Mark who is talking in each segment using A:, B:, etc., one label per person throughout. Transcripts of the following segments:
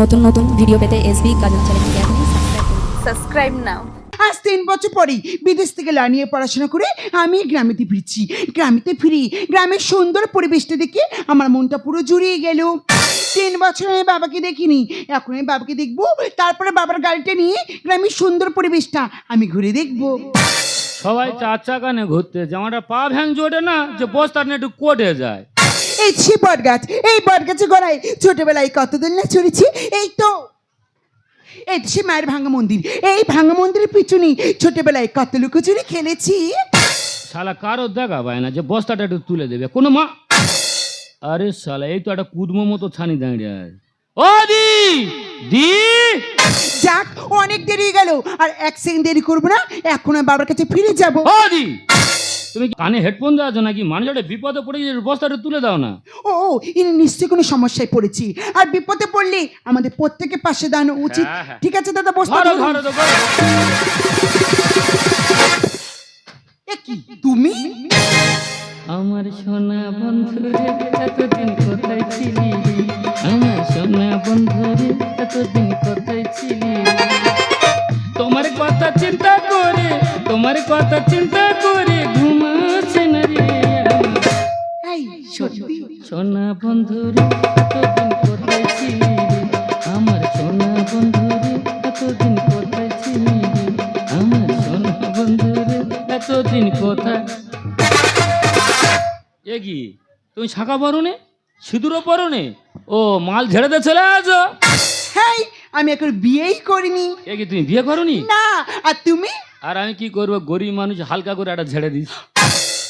A: নতুন নতুন ভিডিও পেতে এসবি গাজন চ্যানেলকে আপনি সাবস্ক্রাইব
B: নাও
C: আজ তিন বছর পরেই বিদেশ থেকে লানিয়ে পড়াশোনা করে আমি গ্রামেতে ফিরছি। গ্রামেতে ফিরি গ্রামের সুন্দর পরিবেশটা দেখে আমার মনটা পুরো জুড়িয়ে গেল। তিন বছর আমি বাবাকে দেখিনি এখন আমি বাবাকে দেখব তারপরে বাবার গাড়িটা নিয়ে গ্রামের সুন্দর পরিবেশটা আমি ঘুরে দেখব।
D: সবাই চার চাকা নিয়ে ঘুরতে জামাটা পা ভ্যাং জোটে না যে বস্তার নিয়ে একটু কোটে যায়।
C: এই ছি বট গাছ এই বট গাছে গড়াই ছোটবেলায় কতদিন না চড়েছি এই তো এই সে মায়ের ভাঙা মন্দির। এই ভাঙা মন্দিরের পিছনেই ছোটবেলায় কত লুকোচুরি খেলেছি?
D: শালা কারও দেখা পায় না যে বস্তাটা একটু তুলে দেবে। কোনো মা আরে শালা এই তো একটা কুদমো মতো ছানি দাঁড়িয়ে আছে। ও দি দি।
C: যাক অনেক দেরি গেল আর এক সেকেন্ড দেরি করব না এখন বাবার কাছে ফিরে যাব।
D: ও দি। তুমি কানে হেডফোন দেওয়া আছো নাকি? মানুষ একটা বিপদে পড়ে গেছে বস্তাটা তুলে দাও না।
C: ও ইনি নিশ্চয়ই কোনো সমস্যায় পড়েছি। আর বিপদে পড়লে আমাদের প্রত্যেকের পাশে দাঁড়ানো উচিত।
D: হ্যাঁ, হ্যাঁ।
C: ঠিক আছে দাদা বসতে
D: ধরো ধরো ধরো।
C: এ কি তুমি?
D: আমার সোনা বন্ধুরে এতদিন কোথায় ছিলি? আমার সোনা বন্ধুরে এতদিন কোথায় ছিলি? তোমার কথা চিন্তা করে তোমার কথা চিন্তা করে
C: সত্যি।
D: সোনা বন্ধুরে এতদিন কোথায় ছিলি? আমার সোনা বন্ধুরে এতদিন কোথায় ছিলি? আমার সোনা বন্ধুরে এতদিন কোথায়? এ কি তুমি শাখা পরো নে সিঁদুরও পরো নে ও মাল ঝেড়ে দিয়ে চলে আসো।
C: হ্যাঁ আমি এখন বিয়েই করিনি।
D: এ কি তুমি বিয়ে করনি?
C: না আর তুমি?
D: আর আমি কি করব? গরিব মানুষ হালকা করে একটা ঝেড়ে দিস।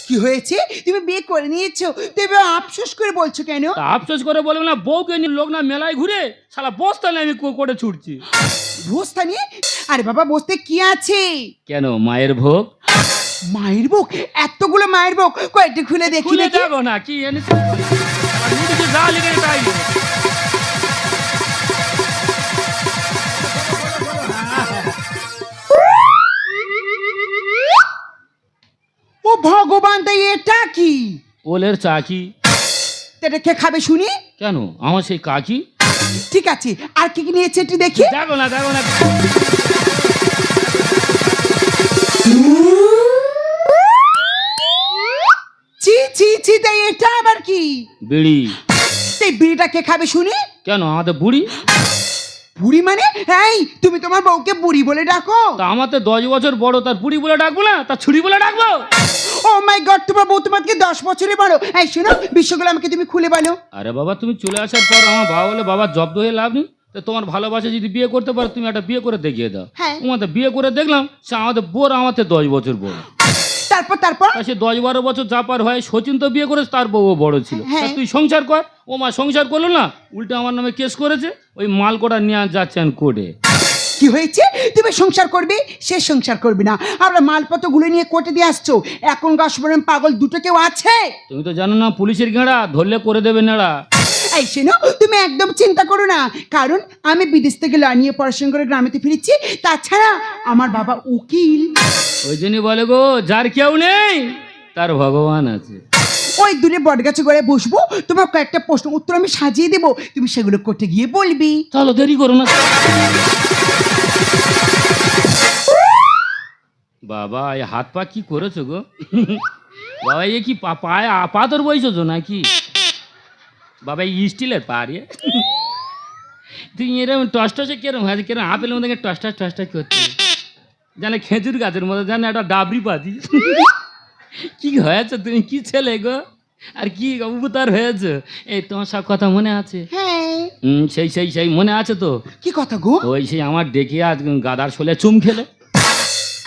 C: কি হয়েছে? তুমি বিয়ে করে নিয়েছো। তুমি আফসোস করে বলছো কেন?
D: আফসোস করে বলবে না বউকে নিয়ে লোক না মেলায় ঘুরে সালা বস্তা নিয়ে আমি কো- করে ছুটছি।
C: বসতা নিয়ে? আরে বাবা বসতে কি আছে?
D: কেন মায়ের ভোগ?
C: মায়ের বুক এতগুলো মায়ের ভোগ। কয়েকটা খুলে দেখি
D: খুলে
C: দেখি।
D: না কি এনেছে? যা লিখে তাই
C: ও ভগবান তাই এটা কি?
D: ওলের চাকি।
C: এটা কে খাবে শুনি?
D: কেন? আমার সেই কাকি?
C: ঠিক আছে আর কি কি নিয়েছে একটু দেখি।
D: দেখো না দেখো না।
C: চি চি চি তাই এটা আবার কি?
D: বিড়ি।
C: এই বিড়িটা কে খাবে শুনি?
D: কেন আমাদের বুড়ি?
C: বুড়ি মানে? এই তুমি তোমার বউকে বুড়ি বলে ডাকো।
D: তা আমার তো দশ বছর বড় তার বুড়ি বলে ডাকবো না তার ছুরি বলে ডাকবো?
C: ও মাই গড তোমার বউ তোমাকে দশ বছরে বড়। এই শোনো বিশ্বগুলো আমাকে তুমি খুলে বলো।
D: আরে বাবা তুমি চলে আসার পর আমার বাবা বলে বাবা জব্দ হয়ে লাভ নেই। তো তোমার ভালোবাসা যদি বিয়ে করতে পারো তুমি একটা বিয়ে করে দেখিয়ে দাও।
C: হ্যাঁ।
D: তোমাদের বিয়ে করে দেখলাম সে আমাদের বোর আমাদের দশ বছর বড়।
C: তারপর তারপর?
D: তা সে দশ বারো বছর যা পার হয় সচিন তো বিয়ে করেছে তার বউ বড় ছিল। তা
C: হ্যাঁ।
D: তুই সংসার কর। ও মা সংসার করল না উল্টে আমার নামে কেস করেছে ওই মাল কটা নিয়ে যাচ্ছেন কোর্টে
C: কি হয়েছে? তুমি সংসার করবে? সে সংসার করবে না। আমরা মালপত্রগুলো নিয়ে কোর্টে দিয়ে আসছো। এখন গাছবরণ পাগল দুটো কেউ আছে?
D: তুমি তো জানো না পুলিশের গেঁড়া ধরলে করে দেবে নেড়া।
C: এই শোনো তুমি একদম চিন্তা করো না। কারণ আমি বিদেশ থেকে লা নিয়ে পড়াশোনা করে গ্রামেতে ফিরেছি তাছাড়া আমার বাবা উকিল।
D: ওই জন্যই বলে গো যার কেউ নেই তার ভগবান আছে।
C: ওই দূরে বটগাছে গড়ে বসবো তোমার কয়েকটা প্রশ্ন উত্তর আমি সাজিয়ে দেবো তুমি সেগুলো করতে গিয়ে বলবি।
D: চলো দেরি করো না। বাবা এই হাত পা কি করেছ গো? বাবা এ কি পায়ে আ- পাথর বইছো নাকি? বাবা স্টিলের পা রে তুই এরকম টস টসে কেরম হয় কেরম আপেলের মধ্যে টস টস টস টস করতে জানে খেজুর গাছের মধ্যে জানে একটা ডাবরি পাতি। কি হয়েছে তুমি? কি ছেলে গো? আর কি উপতার হয়েছে? এই তোমার সব কথা মনে আছে?
C: হ্যাঁ।
D: হুম সেই সেই সেই মনে আছে তো?
C: কি কথা গো?
D: ওই সেই আমার ডেকে আজ গাদার শোলে চুম খেলে।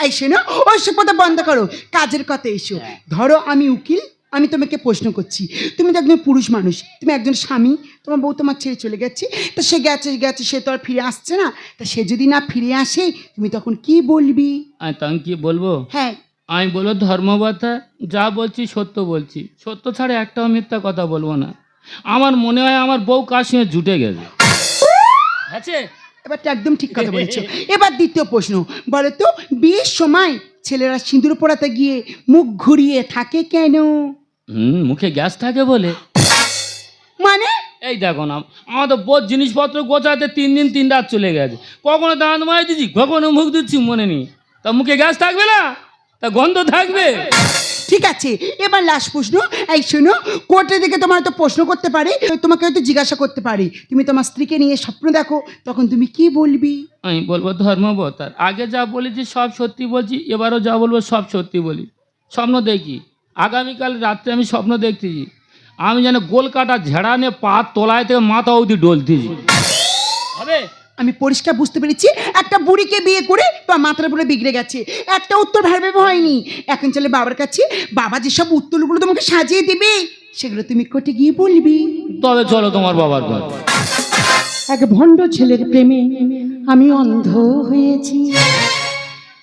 C: এই শোনো ওই সব কথা বন্ধ করো। কাজের কথা এসো। ধরো আমি উকিল আমি তোমাকে প্রশ্ন করছি। তুমি তো একজন পুরুষ মানুষ। তুমি একজন স্বামী। তোমার বউ তোমার ছেড়ে চলে গেছে। তা সে গেছে গেছে সে তো আর ফিরে আসছে না। তা সে যদি না ফিরে আসে তুমি তখন কি বলবি?
D: আমি তখন কি বলব?
C: হ্যাঁ।
D: আমি বলব ধর্মবাতা যা বলছি সত্য বলছি। সত্য ছাড়া একটাও মিথ্যা কথা বলব না। আমার মনে হয় আমার বউ কার সঙ্গে জুটে গেছে। আছে
C: এবার তো একদম ঠিক কথা বলেছ। এবার দ্বিতীয় প্রশ্ন। বলো তো বিয়ের সময় ছেলেরা সিঁদুর পড়াতে গিয়ে মুখ ঘুরিয়ে থাকে কেন?
D: হুম মুখে গ্যাস থাকে বলে।
C: মানে?
D: এই দেখো না আমাদের বোধ জিনিসপত্র গোছাতে তিন দিন তিন রাত চলে গেছে। কখনো দাঁত মারি দিচ্ছি কখনো মুখ দিচ্ছি মনে নেই। তা মুখে গ্যাস থাকবে না? তা গন্ধ থাকবে?
C: ঠিক আছে এবার লাস্ট প্রশ্ন। এই শোনো কোর্টে দিকে তোমার তো প্রশ্ন করতে পারে তোমাকে হয়তো জিজ্ঞাসা করতে পারি। তুমি তোমার স্ত্রীকে নিয়ে স্বপ্ন দেখো তখন তুমি কি বলবি?
D: আমি বলব ধর্মবতার। আগে যা বলেছি সব সত্যি বলছি এবারও যা বলব সব সত্যি বলি। স্বপ্ন দেখি। আগামীকাল রাত্রে আমি স্বপ্ন দেখতেছি। আমি যেন গোল কাটা ঝেড়া নিয়ে পা তোলায় থেকে মাথা অবধি ডলতেছি। হবে?
C: আমি পরিষ্কার বুঝতে পেরেছি একটা বুড়িকে বিয়ে করে বা মাথার উপরে বিগড়ে গেছে। একটা উত্তর ভাবে হয়নি। এখন চলে বাবার কাছে বাবা যেসব উত্তরগুলো তোমাকে সাজিয়ে দেবে সেগুলো তুমি কোর্টে গিয়ে বলবি।
D: তবে চলো তোমার বাবার ঘর।
B: এক ভণ্ড ছেলের প্রেমে আমি অন্ধ হয়েছি।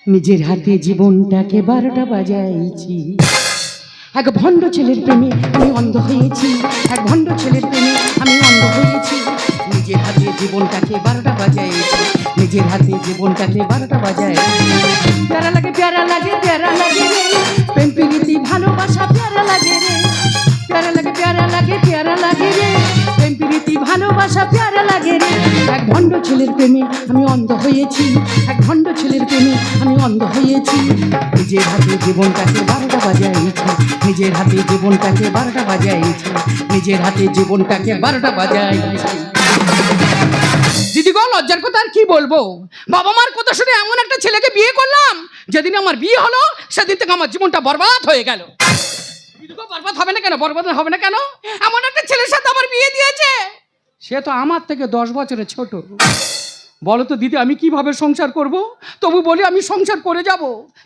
B: নিজের হাতে জীবনটাকে বারোটা বাজাইছি। এক ভণ্ড ছেলের প্রেমে আমি অন্ধ হয়েছি। এক ভণ্ড ছেলের প্রেমে আমি অন্ধ হয়েছি। নিজের হাতে জীবনটাকে বারোটা বাজাইছি নিজের হাতে জীবনটাকে বারোটা বাজায়। প্যারা লাগে প্যারা লাগে প্যারা লাগে রে। প্রেম, প্রীতি, ভালোবাসা, প্যারা লাগে রে। প্যারা লাগে প্যারা লাগে প্যারা লাগে রে। প্রেম, প্রীতি, ভালোবাসা, প্যারা লাগে রে। এক ভণ্ড ছেলের প্রেমে আমি অন্ধ হয়েছি। এক ভণ্ড ছেলের প্রেমে আমি অন্ধ হয়েছি। নিজের হাতে জীবনটাকে বারোটা বাজাইছি নিজের হাতে জীবনটাকে বারোটা বাজাইছি নিজের হাতে জীবনটাকে বারোটা বাজাইছি দিদি গো, লজ্জার কথা আর কি বলব? বাবা মার কথা শুনে এমন একটা ছেলেকে বিয়ে করলাম, যেদিন আমার বিয়ে হলো, সেদিন থেকে আমার জীবনটা বরবাদ হয়ে গেল। বরবাদ হবে না কেন? বরবাদ হবে না কেন? এমন একটা ছেলের সাথে আমার বিয়ে দিয়েছে। সে তো আমার থেকে দশ বছরের ছোট। বলো তো দিদি, আমি কীভাবে সংসার করব? তবু বলি, আমি সংসার করে যাব,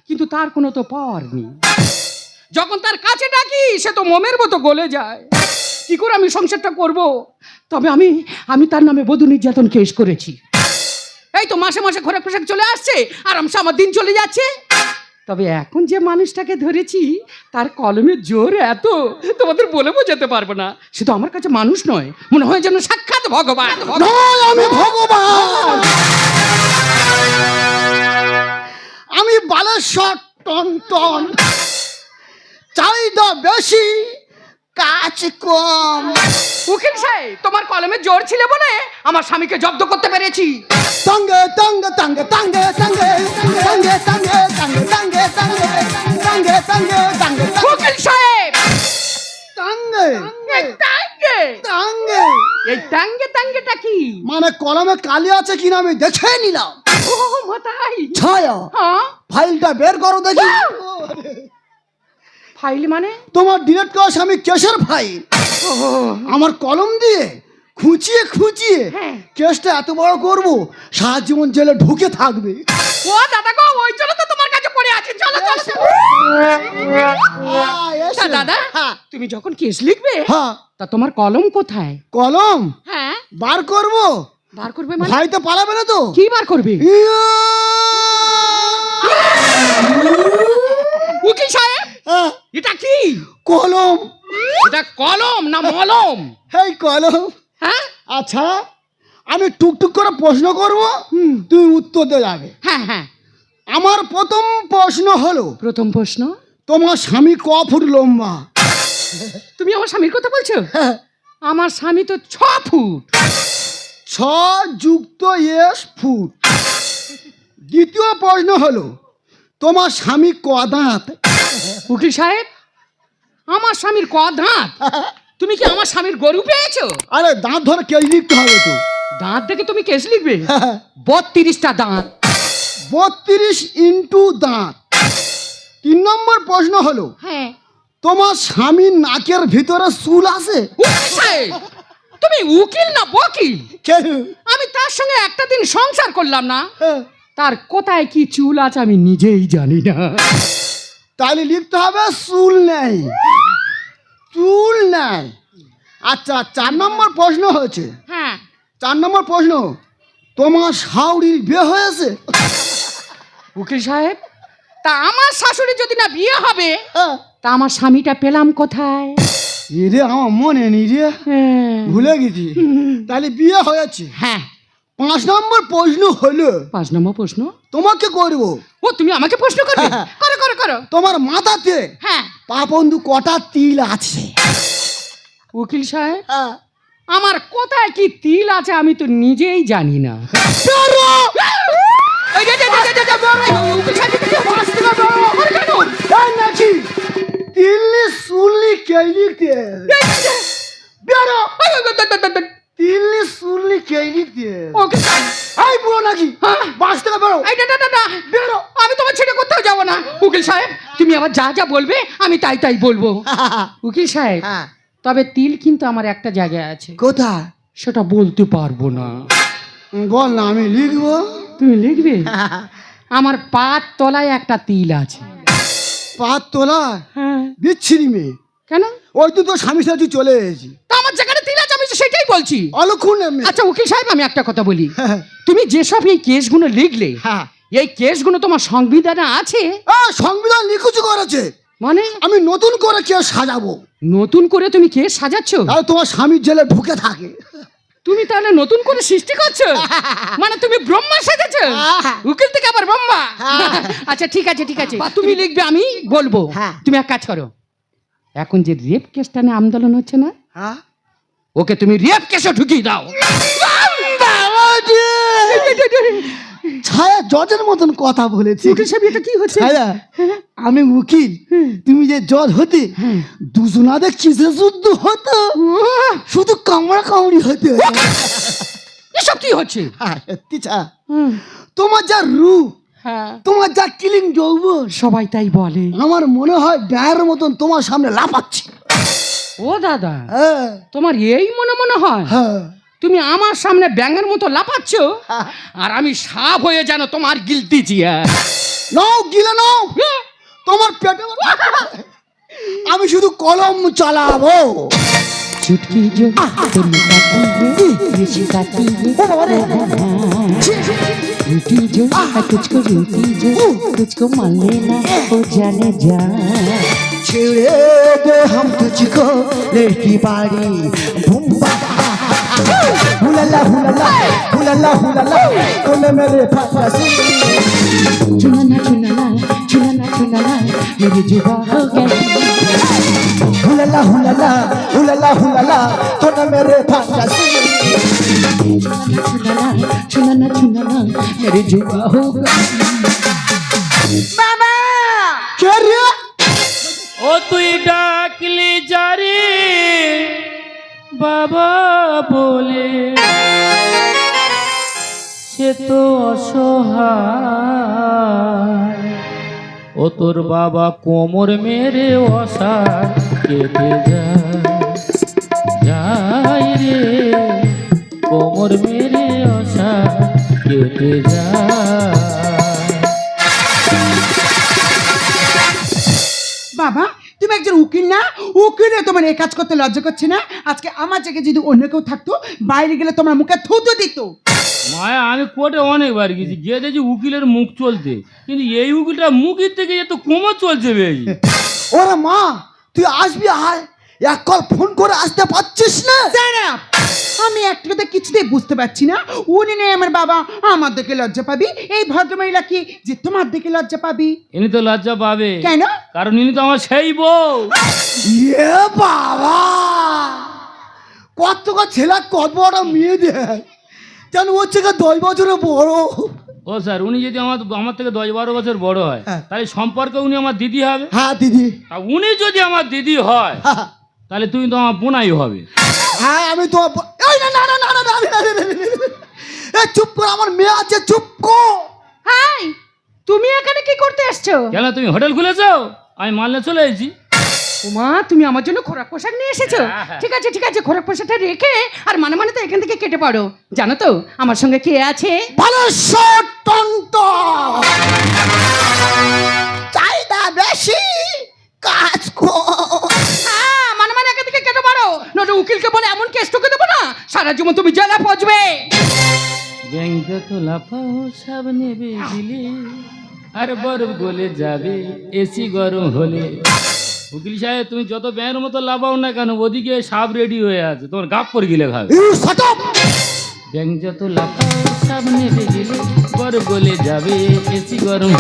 B: কিন্তু তার কোনো তো পাওয়ার নেই। যখন তার কাছে ডাকি, সে তো মোমের মতো গলে যায়। কি করে আমি সংসারটা করব? তবে আমি আমি তার নামে বধূ নির্যাতন কেস করেছি। এই তো মাসে মাসে খোরাক পোশাক চলে আসছে, আরামসে আমার দিন চলে যাচ্ছে। তবে এখন যে মানুষটাকে ধরেছি, তার কলমের জোর এত, তোমাদের বলে বোঝাতে পারব না। সে তো আমার কাছে মানুষ নয়, মনে হয় যেন সাক্ষাৎ ভগবান।
E: আমি ভগবান! আমি বালেশ্বর টন টন চাহিদা বেশি কাজ কম
B: উকিল সাহেব তোমার কলমের জোর ছিল বলে আমার স্বামীকে জব্দ করতে পেরেছি
E: তঙ্গে তঙ্গে তঙ্গে তঙ্গে তঙ্গে তঙ্গে তঙ্গে তঙ্গে তঙ্গে তঙ্গে তঙ্গে তঙ্গে তঙ্গে
B: উকিল সাহেব
E: তঙ্গে
B: টাঙ্গে
E: তঙ্গে
B: এই টাঙ্গে টাঙ্গেটা কি
E: মানে কলমে কালি আছে কিনা আমি দেখে নিলাম
B: ও মাতাই
E: ছায়া
B: হ্যাঁ
E: ফাইলটা বের করো দেখি
B: ফাইল মানে?
E: তোমার ডিলেট করা স্বামী কেসের ফাইল। আমার কলম দিয়ে খুঁচিয়ে খুঁচিয়ে
B: হ্যাঁ।
E: কেসটা এত বড় করব সারা জীবন জেলে ঢুকে থাকবে।
B: ও দাদা গো ওই জন্য তো তোমার কাছে পড়ে আছি। চলো চলো চলো।
E: এসো।
B: দাদা
E: হ্যাঁ।
B: তুমি যখন কেস লিখবে
E: হ্যাঁ।
B: তা তোমার কলম কোথায়?
E: কলম?
B: হ্যাঁ।
E: বার করব?
B: বার করবে মানে?
E: ভাই তো পালাবে না তো।
B: কি বার করবে! উকিল সাহেব
E: হ্যাঁ,
B: এটা কি?
E: কলম।
B: এটা কলম না মলম?
E: এই কলম।
B: হ্যাঁ?
E: আচ্ছা আমি টুকটুক করে প্রশ্ন করব তুমি উত্তর দিয়ে যাবে
B: হ্যাঁ হ্যাঁ।
E: আমার প্রথম প্রশ্ন হলো
B: প্রথম প্রশ্ন?
E: তোমার স্বামী ক ফুট লম্বা?
B: তুমি আমার স্বামীর কথা বলছো?
E: হ্যাঁ,
B: আমার স্বামী তো ছ ফুট।
E: ছ যুক্ত এস ফুট। দ্বিতীয় প্রশ্ন হলো তোমার স্বামী ক দাঁত?
B: উকিল সাহেব আমার স্বামীর ক দাঁত তুমি কি আমার স্বামীর গরু পেয়েছ?
E: আরে দাঁত ধরে কেজি লিখতে হবে তো।
B: দাঁত দেখে তুমি কেস লিখবে? বত্রিশটা দাঁত।
E: বত্রিশ ইন্টু দাঁত। তিন নম্বর প্রশ্ন হলো
B: হ্যাঁ।
E: তোমার স্বামীর নাকের ভিতরে চুল আছে?
B: উকিল সাহেব তুমি উকিল না বকিল?
E: কেন?
B: আমি তার সঙ্গে একটা দিন সংসার করলাম না।
E: হ্যাঁ,
B: তার কোথায় কি চুল আছে আমি নিজেই জানি না।
E: তাহলে লিখতে হবে চুল নেই। চুল নেই। আচ্ছা চার নম্বর প্রশ্ন হয়েছে।
B: হ্যাঁ।
E: চার নম্বর প্রশ্ন তোমার শাউরির বিয়ে হয়েছে?
B: উকিল সাহেব তা আমার শাশুড়ি যদি না বিয়ে হবে
E: হ্যাঁ।
B: তা আমার স্বামীটা পেলাম কোথায়?
E: এরে আমার মনে নেই রে।
B: হ্যাঁ।
E: ভুলে গেছি। তাহলে বিয়ে হয়েছে।
B: হ্যাঁ।
E: পাঁচ নম্বর প্রশ্ন হলো
B: পাঁচ নম্বর প্রশ্ন
E: তোমাকে করব
B: ও তুমি আমাকে প্রশ্ন করবে
E: হ্যাঁ।
B: করো করো করো
E: তোমার মাথাতে
B: হ্যাঁ
E: পাপন্দু কটা তিল আছে
B: উকিল সাহেব
E: হ্যাঁ
B: আমার কোথায় কি তিল আছে আমি তো নিজেই জানি না
E: তিল্লি সুল্লি কে লিখতে বেরো তিল্লি সুল্লি কে লিখতে
B: উকিল সাহেব,
E: এই বুড়ো নাকি?
B: হ্যাঁ?
E: বাস থেকে বেরো।
B: এই, না, না, না, বেরো, আমি তোমার ছেড়ে কোথাও যাব না। উকিল সাহেব তুমি আবার যা যা বলবে আমি তাই তাই বলব। উকিল সাহেব
E: হ্যাঁ।
B: তবে তিল কিন্তু আমার একটা জায়গায় আছে।
E: কোথায়?
B: সেটা বলতে পারব না।
E: বল না আমি লিখব।
B: তুমি লিখবে? আমার পাত তলায় একটা তিল আছে।
E: পাত তোলা
B: হ্যাঁ।
E: বিচ্ছিরি মেয়ে।
B: কেন?
E: ওই তো তোর স্বামী সাথে চলে এসেছি।
B: তা আমার যেখানে তিল আছে আমি তো সেটাই বলছি।
E: অলক্ষণ
B: আচ্ছা উকিল সাহেব আমি একটা কথা বলি।
E: হ্যাঁ,
B: তুমি যেসব এই কেসগুলো লিখলে
E: হ্যাঁ।
B: এই কেসগুলো তোমার সংবিধানে আছে?
E: সংবিধান লিখুচু করেছে।
B: মানে?
E: আমি নতুন করে কেউ সাজাবো।
B: নতুন করে তুমি কেস সাজাচ্ছ?
E: আর তোমার স্বামীর জেলে ঢুকে থাকে।
B: তুমি তাহলে নতুন করে সৃষ্টি করছ? মানে তুমি ব্রহ্মা সেজেছো? উকিল থেকে আবার ব্রহ্মা? আচ্ছা ঠিক আছে ঠিক আছে। তুমি লিখবে আমি বলব।
E: হ্যাঁ।
B: তুমি এক কাজ করো। এখন যে রেপ কেসটা নিয়ে আন্দোলন হচ্ছে না
E: হ্যাঁ?
B: ওকে তুমি রেপ কেসে ঢুকিয়ে দাও।
E: ছায়া জজের মতন কথা বলেছি।
B: এটা কি হচ্ছে?
E: ছায়া আমি উকিল। তুমি যে জজ হতে দুজনাদের কিসে শুদ্ধ হতো। শুধু কামড়া কামড়ি হতে
B: এসব কি হচ্ছে?
E: তোমার যা রূপ
B: হ্যাঁ।
E: তোমার যা কিলিং যৌবন
B: সবাই তাই বলে।
E: আমার মনে হয় গায়ের মতন তোমার সামনে লাফাচ্ছে।
B: ও দাদা
E: হ্যাঁ।
B: তোমার এই মনে মনে হয়?
E: হ্যাঁ।
B: তুমি আমার সামনে ব্যাঙের মতো লাফাচ্ছ? আর আমি সাপ হয়ে যেন তোমার গিলতি চিয়ার
E: নাও গিলে নাও। তোমার পেটে আমি শুধু কলম চালাবো।
B: चुटकी जो तुम गाती है ये सिखाती है। रूटी जो तुझको रूटी जो तुझको मान लेना हो जाने जा।
E: छेड़े दो हम तुझको लड़की बाड़ी। हुलला हुलला हुलला हुलला कोने मेरे फाफा
B: चुनना चुनना चुनना चुनना मेरी जुबा हो गई
E: হুলালা হুলালা হুলালা হুলালা কোলে মেরে ফাটাসি
B: चुनाना चुनाना चुनाना मेरी जुबा हो गई
E: কে রে
D: ও তুই ডাকলি যারে বাবা বলে সে তো অসহায় ও তোর বাবা কোমর মেরে অসার কেটে যায়। যাই রে কোমর মেরে অসার কেটে যায়।
C: বাবা তুমি একজন উকিল না? উকিলে তোমার এই কাজ করতে লজ্জা করছে না? আজকে আমার জায়গায় যদি অন্য কেউ থাকতো বাইরে গেলে তোমার মুখে থুতু দিত।
D: মায়া আমি কোর্টে অনেকবার গেছি গিয়ে দেখছি উকিলের মুখ চলতে কিন্তু এই উকিলটা মুখের থেকে এত কোমর চলছে বেশি।
E: ওরে মা তুই আসবি আয় এক কল ফোন করে আসতে পারছিস না?
C: আমি একটা কথা কিছুতেই বুঝতে পারছি না। উনি নেই আমার বাবা আমার দিকে লজ্জা পাবি। এই ভদ্রমহিলা কি যে তোমার দিকে লজ্জা পাবি?
D: ইনি তো লজ্জা পাবে।
C: কেন?
D: কারণ ইনি তো আমার সেই বউ।
E: ইয়ে বাবা! কত কত ছেলে কত বড় মেয়ে দেয় যেন ওর থেকে দশ বছরের বড়।
D: ও স্যার উনি যদি আমার আমার থেকে দশ বারো বছর বড় হয়
E: হ্যাঁ।
D: তাহলে সম্পর্কে উনি আমার দিদি হবে
E: হ্যাঁ দিদি
D: উনি যদি আমার দিদি হয়
E: হ্যাঁ,
D: তাহলে তুমি তো আমার বোনাই হবে
E: হ্যাঁ আমি তো না না না না না চুপ কর আমার মেয়ে আছে চুপ কর
B: হাই তুমি এখানে কি করতে এসছো
D: কেন তুমি হোটেল খুলেছো আমি মালনে চলে এসেছি
B: উমা তুমি আমার জন্য খোরাক পোশাক নিয়ে এসেছ। ঠিক আছে ঠিক আছে খোরাক পোশাকটা রেখে আর মানে মানে তো এখান থেকে কেটে পড়ো জানো তো আমার সঙ্গে কে আছে?
E: চাহিদা বেশি কাজ কর
B: হ্যাঁ মানে মানে এখান থেকে কেটে পারো। নয়তো উকিলকে বলে এমন কেস ঠুকে দেবো না সারা জীবন তুমি জেলা পচবে।
D: ব্যাংক যত লাফাও সব নেবে দিলে। আর বরফ গলে যাবে এসি গরম হলে। উকিল সাহেব তুমি যত ব্যাঙের মতো লাফাও না কেন ওদিকে সাপ রেডি হয়ে আছে। তোমার গাপ পর গিলে খাবে ব্যাংক যত লাফাও সব নেবে দিলে বরফ গলে যাবে এসি গরম।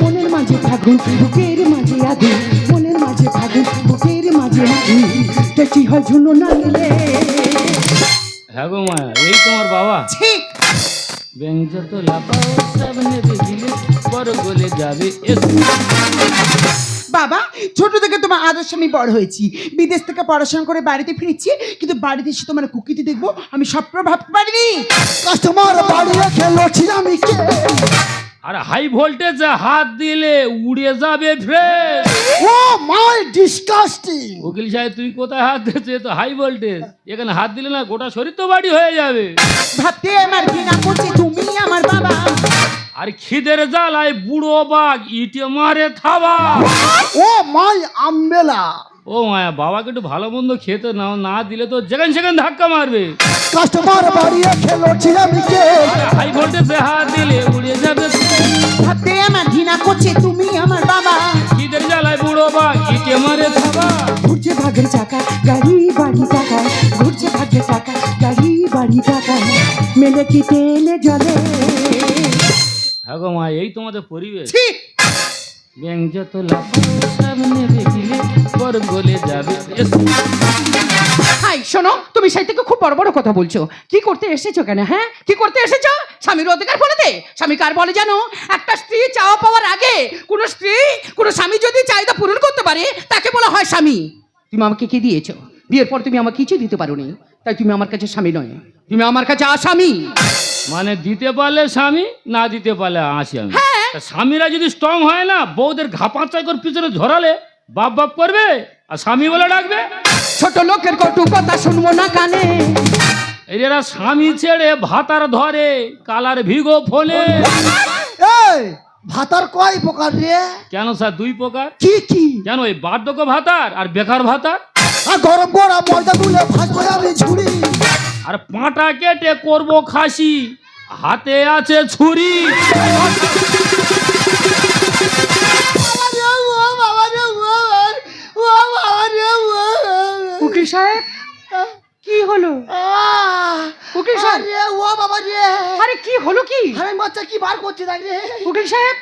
B: মনের মাঝে ফাগুন বুকের মাঝে আগুন মনের মাঝে ফাগুন বুকের মাঝে আগুন দেখি হয় ঝুনো না নিলে
D: হ্যাঁ গো মায়া এই তোমার বাবা।
C: ছি
D: ব্যাংক তো লাফাও দিলে বড় গলে যাবে এসো।
C: বাবা ছোট থেকে তোমার আদর্শ আমি বড় হয়েছি। বিদেশ থেকে পড়াশোনা করে বাড়িতে ফিরেছি কিন্তু বাড়িতে এসে তোমার কুকিতে দেখব আমি স্বপ্ন ভাবতে পারিনি
E: কাস্টমার বাড়ি রেখে লড়ছি আমি কে
D: আর হাই ভোল্টেজে হাত দিলে উড়ে যাবে ফ্রেশ
E: ও মাই ডিসকাস্টিং
D: উকিল সাহেব তুই কোথায় হাত দিয়েছে তো হাই ভোল্টেজ এখানে হাত দিলে না গোটা শরীর তো বাড়ি হয়ে যাবে।
C: ভাবতে আমার ঘৃণা করছে তুমি আমার বাবা।
D: আর খিদের জ্বালায় বুড়ো বাঘ ইটে মারে থাবা।
E: ও মাই আমবেলা।
D: ও মায়া বাবাকে একটু ভালো মন্দ খেতে না না দিলে তো যেখানে সেখানে ধাক্কা মারবে।
E: কাস্টমার বাড়ি রেখে লড়ছি আমি কে
D: হাই ভোল্টেজে হাত দিলে উড়ে যাবে
C: ভাবতে আমার ঘৃণা করছে তুমি আমার বাবা।
D: খিদের জ্বালায় বুড়ো বাঘ ইটে মারে থাবা।
B: ঘুরছে ভাগের চাকা গাড়ি বাড়ি টাকা ঘুরছে ভাগের চাকা গাড়ি বাড়ি টাকা মেলে কি তেলে জলে।
D: হ্যাঁ মা এই তোমাদের পরিবেশ।
C: ছি!
D: ব্যাংক যত সামনে দেখিলে বড় গলে যাবে
B: হাই শোনো তুমি সেই থেকে খুব বড় বড় কথা বলছো। কি করতে এসেছ কেন হ্যাঁ? কি করতে এসেছ? স্বামীর অধিকার বলেতে স্বামী কার বলে জানো? একটা স্ত্রী চাওয়া পাওয়ার আগে কোনো স্ত্রী কোনো স্বামী যদি চাহিদা পূরণ করতে পারে তাকে বলা হয় স্বামী। তুমি আমাকে কি দিয়েছ? বিয়ের পর তুমি আমাকে কিছু দিতে পারোনি। তাই তুমি আমার কাছে স্বামী নয়। তুমি আমার কাছে আসামি।
D: মানে দিতে পারলে স্বামী না দিতে পারলে আসি আমি। স্বামীরা যদি স্ট্রং হয় না বউদের ঘাপাচাই করে পিছনে ঝরালে বাপ বাপ করবে? আর স্বামী বলে ডাকবে?
B: ছোট লোকের কটু কথা শুনব না কানে।
D: এরা স্বামী ছেড়ে ভাতার ধরে কালার ভিগো ফোনে
E: এই ভাতার কয় প্রকার রে?
D: কেন স্যার দুই প্রকার?
E: কি কি?
D: কেন ওই বার্ধক্য ভাতার আর বেকার ভাতার?
E: আর গরম গরম ময়দা গুলে ভাজবো আমি ঝুড়ি।
D: আর পাঁটা কেটে করব খাসি হাতে আছে ছুরি।
B: উকিল সাহেব কি হলো? উকিল সাহেব।
E: আরে ও বাবা রে।
B: আরে কি হলো কি?
E: আরে বাচ্চা কি বার করছে দেখ রে?
B: উকিল সাহেব।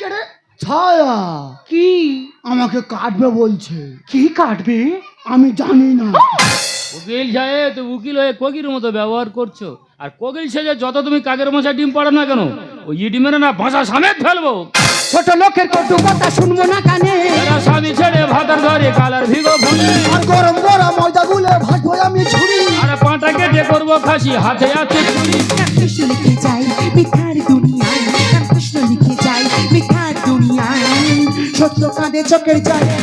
E: ছায়া
B: কি?
E: আমাকে কাটবে বলছে।
B: কি কাটবে?
E: আমি জানি না।
D: উকিল সাহেব তো উকিল হয়ে কোকির মতো ব্যবহার করছ। আর কোকিল সেজে যত তুমি কাকের মশা ডিম পাড়ো না কেন ওই ইডি মেরে না ভাষা সামেত ফেলব।
B: ছোট লোকের কটু কথা শুনব না কানে।
D: এরা স্বামী ছেড়ে ভাতার ধরে কালার ভিগো ফোনে
E: আর গরম গরম ময়দা গুলে ভাজবো আমি ঝুড়ি
D: আর পাঁটা কেটে করব খাসি হাতে আছে ছুরি।
C: কৃষ্ণ লিখে যাই মিথ্যার দুনিয়ায় সত্য কাঁদে চোখের জলে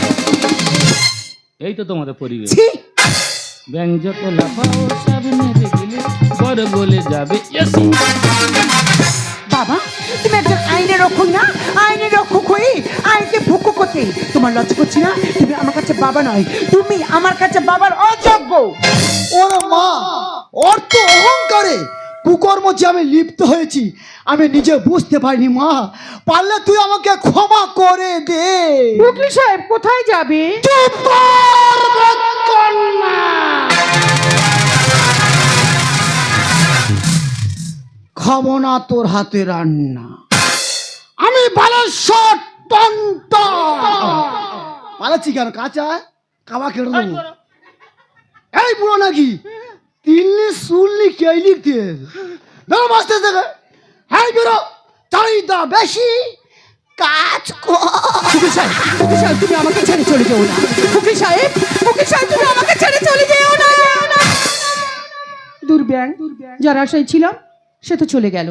D: এই তো তোমাদের পরিবেশ।
C: ছি।
D: ব্যাং যত লাফাও সামনে দেখিলে বড় বলে যাবে
C: বাবা তুমি একজন আইনের রক্ষক না? আইনের রক্ষক হয়ে আইনকে ভুকু করতে তোমার লজ্জা করছি না? তুমি আমার কাছে বাবা নয় তুমি আমার কাছে বাবার অযোগ্য।
E: ওরে মা ওর তো অহংকারে কুকর্ম যে আমি লিপ্ত হয়েছি আমি নিজে বুঝতে পারিনি মা। পারলে তুই আমাকে ক্ষমা করে দে।
B: উকিল সাহেব কোথায় যাবে?
E: চুপ কর, খাব না তোর হাতে রান্না। আমি বালেশ্বর টন্ট পালাচ্ছি কেন কাঁচা? কাবা কেটে দেবো। এই বুড়ো নাকি? তিনলি শুনলি কে লিখতে বেরো বাঁচতে থেকে হ্যাঁ বেরো চাহিদা বেশি কাজ কর
B: সাহেব উকিল সাহেব তুমি আমাকে ছেড়ে চলে যেও না। উকিল সাহেব উকিল সাহেব তুমি আমাকে ছেড়ে চলে যেও না। দুর্ব্যাং যার আশায় ছিলাম সে তো চলে গেল।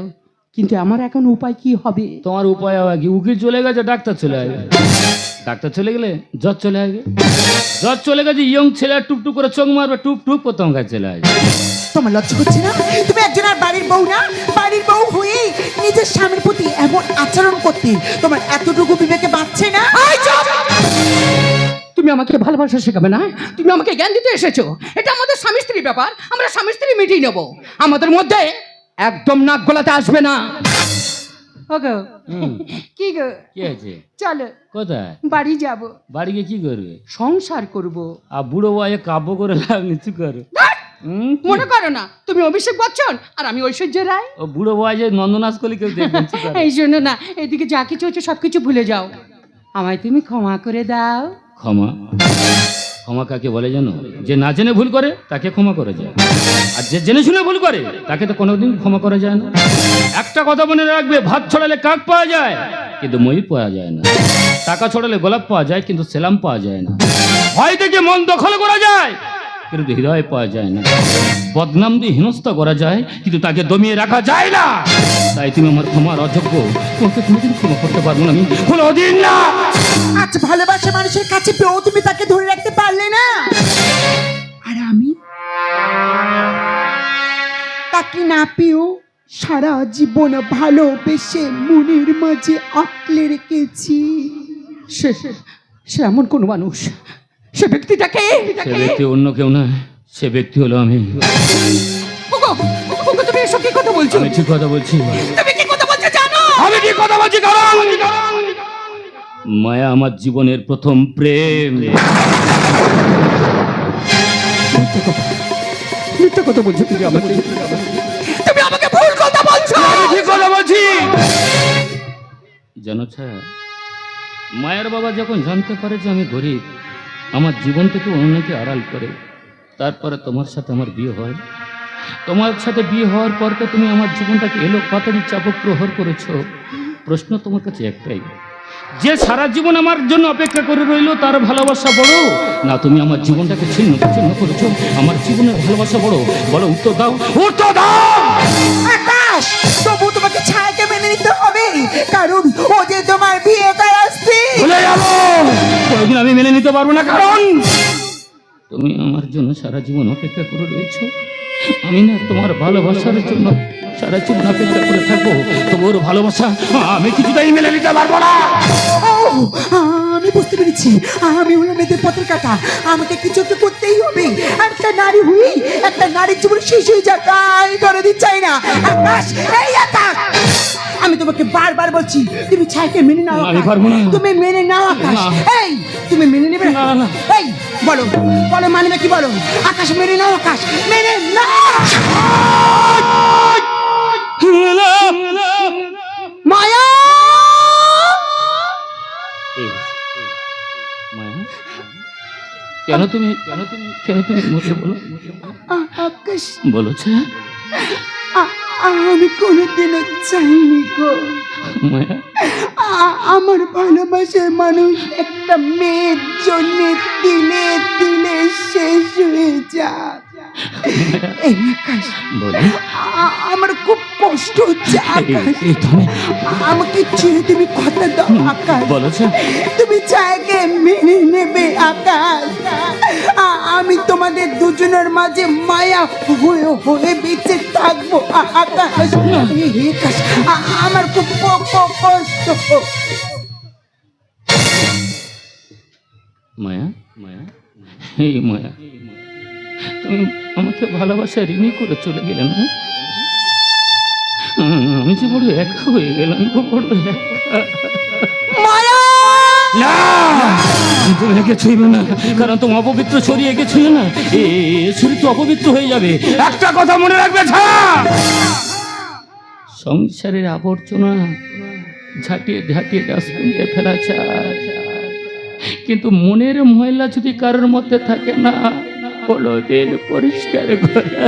B: কিন্তু আমার এখন উপায় কি হবে?
D: তোমার উপায় হবে কি? উকিল চলে গেছে ডাক্তার চলে আসবে। ডাক্তার চলে গেলে জ্বর চলে আসবে। জ্বর চলে গেছে ইয়ং ছেলে টুকটুক করে চোখ মারবে টুক টুক করে তোমার কাছে চলে আসবে।
C: তোমার লজ্জা করছে না? তুমি একজন আর বাড়ির বউ না? বাড়ির বউ হয়ে নিজের স্বামীর প্রতি এমন আচরণ করতে তোমার এতটুকু বিবেকে বাঁচছে না?
B: তুমি আমাকে ভালোবাসা শেখাবে না? তুমি আমাকে জ্ঞান দিতে এসেছ? এটা আমাদের স্বামী স্ত্রীর ব্যাপার। আমরা স্বামী স্ত্রী মিটিয়ে নেব। আমাদের মধ্যে একদম নাক গলাতে আসবে না। ওগো কি গো
D: কি আছে
B: চলো
D: কোথায়
B: বাড়ি যাব
D: বাড়ি গিয়ে কি করবে
B: সংসার করব
D: আর বুড়ো বয়ে কাব্য করে লাভ নিচু করো
B: মনে করো না তুমি অভিষেক বচ্চন আর আমি ঐশ্বর্য রায়
D: ও বুড়ো বয় যে নন্দনাথ করলে কেউ।
B: এই জন্য না এদিকে যা কিছু হচ্ছে সব কিছু ভুলে যাও আমায় তুমি ক্ষমা করে দাও
D: ক্ষমা ক্ষমা কাকে বলে যেন? যে না জেনে ভুল করে, তাকে ক্ষমা করা যায়। আর যে জেনে শুনে ভুল করে, তাকে তো কোনোদিন ক্ষমা করা যায় না। একটা কথা মনে রাখবে, ভাত ছড়ালে কাক পাওয়া যায়? কিন্তু ময়ূর পাওয়া যায় না। টাকা ছড়ালে গোলাপ পাওয়া যায়, কিন্তু সেলাম পাওয়া যায় না। ভয় থেকে মন দখল করা যায়। কিন্তু হৃদয় পাওয়া যায় না। বদনাম দিয়ে হেনস্থা করা যায়, কিন্তু তাকে দমিয়ে রাখা যায় না। তাই তুমি আমার ক্ষমার অযোগ্য। তোমাকে কোনোদিন ক্ষমা করতে পারব না, আমি না।
C: মানুষের কাছে তুমি তাকে ধরে রাখতে পারলে না। আর আমি তাকে না পেয়েও সারা জীবন ভালোবেসে মনের মাঝে আঁকলে রেখেছি।
B: সে সে এমন কোনো মানুষ। সে ব্যক্তিটাকে?
D: সে ব্যক্তি অন্য কেউ না সে ব্যক্তি হলো আমি।
B: তুমি এসব কি কথা বলছো?
D: আমি ঠিক কথা বলছি।
B: তুমি কি কথা বলছো জানো?
D: আমি ঠিক কথা বলছি কারণ মায়া আমার জীবনের প্রথম প্রেম।
B: মিথ্যা কথা বলছো তুমি আমাকে। তুমি আমাকে ভুল কথা বলছো!
D: আমি ঠিক কথা বলছি! জানো ছায়া মায়ের বাবা যখন জানতে পারে যে আমি গরিব আমার জীবন থেকে অন্যকে আড়াল করে। তারপরে তোমার সাথে আমার বিয়ে হয়। তোমার সাথে বিয়ে হওয়ার পর তো তুমি আমার জীবনটাকে এলো পাতারি চাপক প্রহর করেছ। প্রশ্ন তোমার কাছে একটাই যে সারা জীবন আমার জন্য অপেক্ষা করে রইল তার ভালোবাসা বড়? না তুমি আমার জীবনটাকে ছিন্ন ছিন্ন করেছ। আমার জীবনের ভালোবাসা বড়। বলো উত্তর দাও। উত্তর দাও!
C: আকাশ তবু তোমাকে ছায়াকে মেনে নিতে হবে। কারণ ও যে তোমার বিয়ে করার স্ত্রী
D: ভুলে যাব কোনোদিন আমি মেনে নিতে পারব না, কারণ তুমি আমার জন্য সারা জীবন অপেক্ষা করে রয়েছ। আমি না তোমার ভালোবাসার জন্য সারা জীবন অপেক্ষা করে থাকব। তোমার ভালোবাসা আমি কিছুতেই মেনে নিতে পারব না।
C: আমি বুঝতে পেরেছি। আমি হলাম মেয়েদের পথের কাটা। আমাকে কিছু একটা করতেই হবে। একটা নারী হয়ে একটা নারীর জীবন শেষ হয়ে যাক। তাই করে দিতে চাই না। আকাশ এই আকাশ! আমি তোমাকে বারবার বলছি তুমি ছাইকে মেনে নাও
D: আমি। পারব না।
C: তুমি মেনে নাও আকাশ। এই তুমি মেনে নেবে
D: না, না।
C: এই বলো। বলো মানবে কি বলো? আকাশ মেনে নাও আকাশ। মেনে নাও! মায়া!
D: কেন তুমি কেন তুমি কেন তুমি মুখে বলো?
C: আকাশ। আমি কোনোদিনও চাইনি গো। আমার ভালোবাসার মানুষ একটা মেয়ের জন্য দিলে দিলে শেষ হয়ে যায়। এই আকাশ। আমার খুব কষ্ট হচ্ছে আকাশ। আমাকে ছেড়ে তুমি কথা দাও আকাশ।
D: বলো
C: তুমি চাইকে মেনে নেবে আকাশ। আমি তোমাদের দুজনের মাঝে মায়া হয়ে হয়ে বেঁচে থাকব আকাশ। আমার খুব কষ্ট।
D: মায়া? মায়া? এই মায়া। আমাকে ভালোবাসা ঋণী করে চলে গেলে না আমি যে বড় একা হয়ে গেলাম গো বড় একা। না! তুমি একে ছুঁইবে না কারণ তুমি অপবিত্র ছড়িয়ে একে ছুঁয়ে না। এ শরীর তো অপবিত্র হয়ে যাবে। একটা কথা মনে রাখবে সংসারের আবর্জনা ঝাঁটিয়ে ঝাঁটিয়ে ডাস্টবিনে ফেলা যায়। কিন্তু মনের ময়লা যদি কারোর মধ্যে থাকে না হলো দিন পরিষ্কার করা